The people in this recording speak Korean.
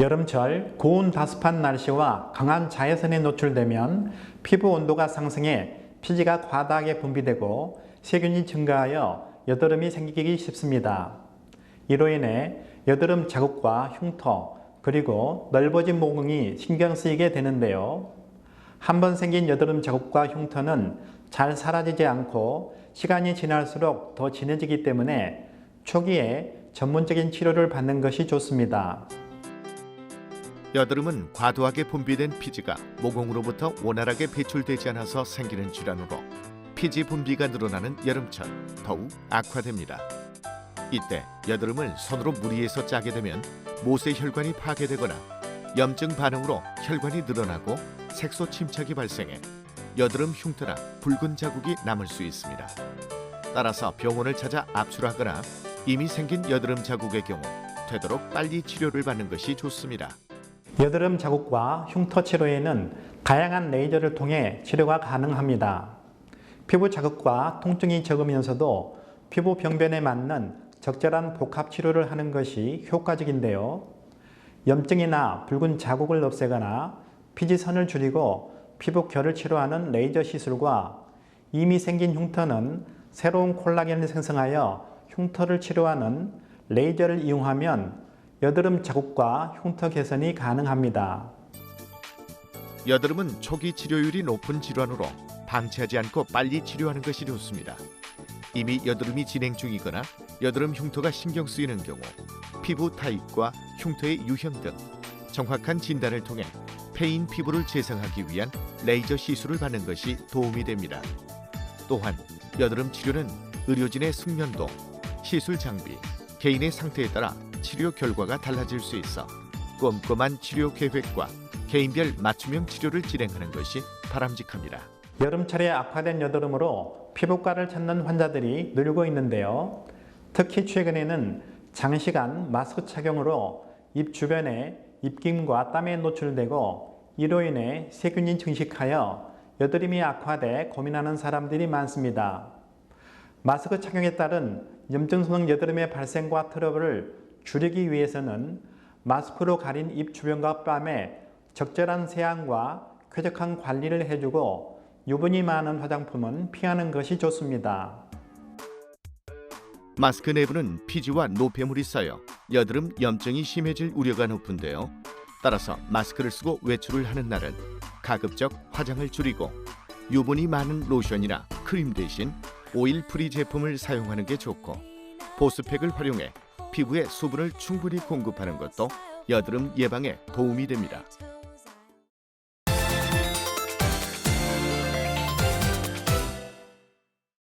여름철 고온 다습한 날씨와 강한 자외선에 노출되면 피부 온도가 상승해 피지가 과다하게 분비되고 세균이 증가하여 여드름이 생기기 쉽습니다. 이로 인해 여드름 자국과 흉터 그리고 넓어진 모공이 신경 쓰이게 되는데요. 한번 생긴 여드름 자국과 흉터는 잘 사라지지 않고 시간이 지날수록 더 진해지기 때문에 초기에 전문적인 치료를 받는 것이 좋습니다. 여드름은 과도하게 분비된 피지가 모공으로부터 원활하게 배출되지 않아서 생기는 질환으로 피지 분비가 늘어나는 여름철 더욱 악화됩니다. 이때 여드름을 손으로 무리해서 짜게 되면 모세 혈관이 파괴되거나 염증 반응으로 혈관이 늘어나고 색소 침착이 발생해 여드름 흉터나 붉은 자국이 남을 수 있습니다. 따라서 병원을 찾아 압출하거나 이미 생긴 여드름 자국의 경우 되도록 빨리 치료를 받는 것이 좋습니다. 여드름 자국과 흉터 치료에는 다양한 레이저를 통해 치료가 가능합니다. 피부 자극과 통증이 적으면서도 피부 병변에 맞는 적절한 복합 치료를 하는 것이 효과적인데요. 염증이나 붉은 자국을 없애거나 피지선을 줄이고 피부 결을 치료하는 레이저 시술과 이미 생긴 흉터는 새로운 콜라겐을 생성하여 흉터를 치료하는 레이저를 이용하면 여드름 자국과 흉터 개선이 가능합니다. 여드름은 초기 치료율이 높은 질환으로 방치하지 않고 빨리 치료하는 것이 좋습니다. 이미 여드름이 진행 중이거나 여드름 흉터가 신경 쓰이는 경우 피부 타입과 흉터의 유형 등 정확한 진단을 통해 폐인 피부를 재생하기 위한 레이저 시술을 받는 것이 도움이 됩니다. 또한 여드름 치료는 의료진의 숙련도, 시술 장비, 개인의 상태에 따라 치료 결과가 달라질 수 있어 꼼꼼한 치료 계획과 개인별 맞춤형 치료를 진행하는 것이 바람직합니다. 여름철에 악화된 여드름으로 피부과를 찾는 환자들이 늘고 있는데요. 특히 최근에는 장시간 마스크 착용으로 입 주변에 입김과 땀에 노출되고 이로 인해 세균이 증식하여 여드름이 악화돼 고민하는 사람들이 많습니다. 마스크 착용에 따른 염증성 여드름의 발생과 트러블을 줄이기 위해서는 마스크로 가린 입 주변과 뺨에 적절한 세안과 쾌적한 관리를 해주고 유분이 많은 화장품은 피하는 것이 좋습니다. 마스크 내부는 피지와 노폐물이 쌓여 여드름 염증이 심해질 우려가 높은데요. 따라서 마스크를 쓰고 외출을 하는 날은 가급적 화장을 줄이고 유분이 많은 로션이나 크림 대신 오일 프리 제품을 사용하는 게 좋고 보습팩을 활용해 피부에 수분을 충분히 공급하는 것도 여드름 예방에 도움이 됩니다.